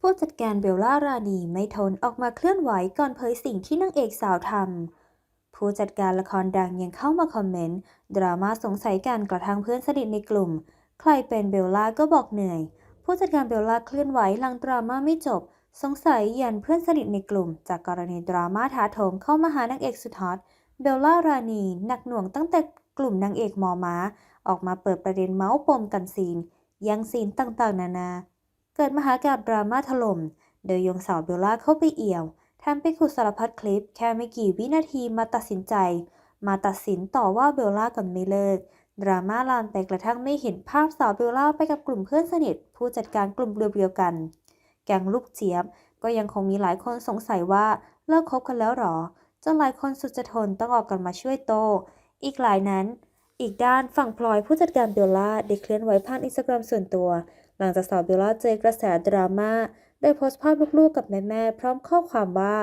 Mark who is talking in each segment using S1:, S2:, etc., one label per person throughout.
S1: ผู้จัดการเบลล่ารานีไม่ทนออกมาเคลื่อนไหวก่อนเผยสิ่งที่นางเอกสาวทำผู้จัดการละครดังยังเข้ามาคอมเมนต์ดราม่าสงสัยกันกระทั่งเพื่อนสนิทในกลุ่ม ใครเป็นเบลล่าก็บอกเหนื่อย ผู้จัดการเบลล่าเคลื่อนไหวหลังดราม่าไม่จบ สงสัยยันเพื่อนสนิทในกลุ่ม จากกรณีดราม่าท้าโถมเข้ามาหานางเอกสุดฮอตเบลล่ารานีหนักหน่วงตั้งแต่กลุ่มนางเอกมอม้า ออกมาเปิดประเด็นเมาส์ปมกันซีนยังซีนต่างๆ นานา เกิดมหากาบดราม่าถล่ม โดยยงสาวเบลล่าเข้าไปเอี่ยวแทำไปขุดสารพัดคลิป แค่ไม่กี่วินาทีมาตัดสินใจ มาตัดสินต่อว่าเบลล่ากันไม่เลิก ดราม่าลามไปกระทั่งไม่เห็นภาพสาวเบลล่าไปกับกลุ่มเพื่อนสนิท ผู้จัดการกลุ่มเดียวกัน แก๊งลูกเจี๊ยบ ก็ยังคงมีหลายคนสงสัยว่าเลิกคบกันแล้วหรอจนหลายคนสุดจะทนต้องออกกันมาช่วยโต อีกหลายนั้น อีกด้านฝั่งพลอยผู้จัดการเบลล่าได้เคลื่อนไหวผ่านอินสตาแกรมส่วนตัว หลังจากสาวเบลล่าเจอกระแสดราม่าได้โพสต์ภาพลูกๆกับแม่ๆพร้อมข้อความว่า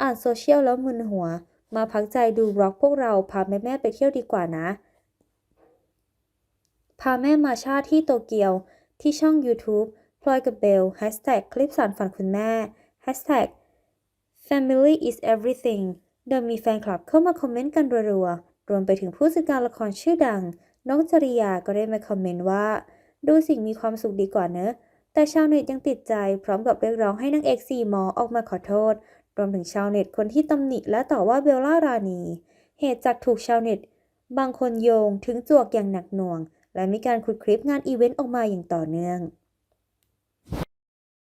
S1: อ่านโซเชียลแล้วมึนหัว มาพักใจดูบล็อกพวกเราพาแม่ๆไปเที่ยวดีกว่านะ พาแม่มาชาที่โตเกียวที่ช่อง YouTube พลอยกับเบล Hashtag คลิปสารฝันคุณแม่ Hashtag Family is everything โดยมีแฟนคลับเข้ามาคอมเมนต์กันรัวๆรวมไปถึงผู้จัดการละครชื่อดัง น้องจริยาก็ได้มาคอมเมนต์ว่า ดูสิ่งมีความสุขดีกว่าเนอะ แต่ชาวเน็ตยังติดใจพร้อมกับเรียกร้องให้นางเอกสี่หมอออกมาขอโทษ รวมถึงชาวเน็ตคนที่ตำหนิและต่อว่าเบลล่ารานี เหตุจากถูกชาวเน็ต บางคนโยงถึงจวกอย่างหนักหน่วง และมีการขุดคลิปงานอีเวนต์ออกมาอย่างต่อเนื่อง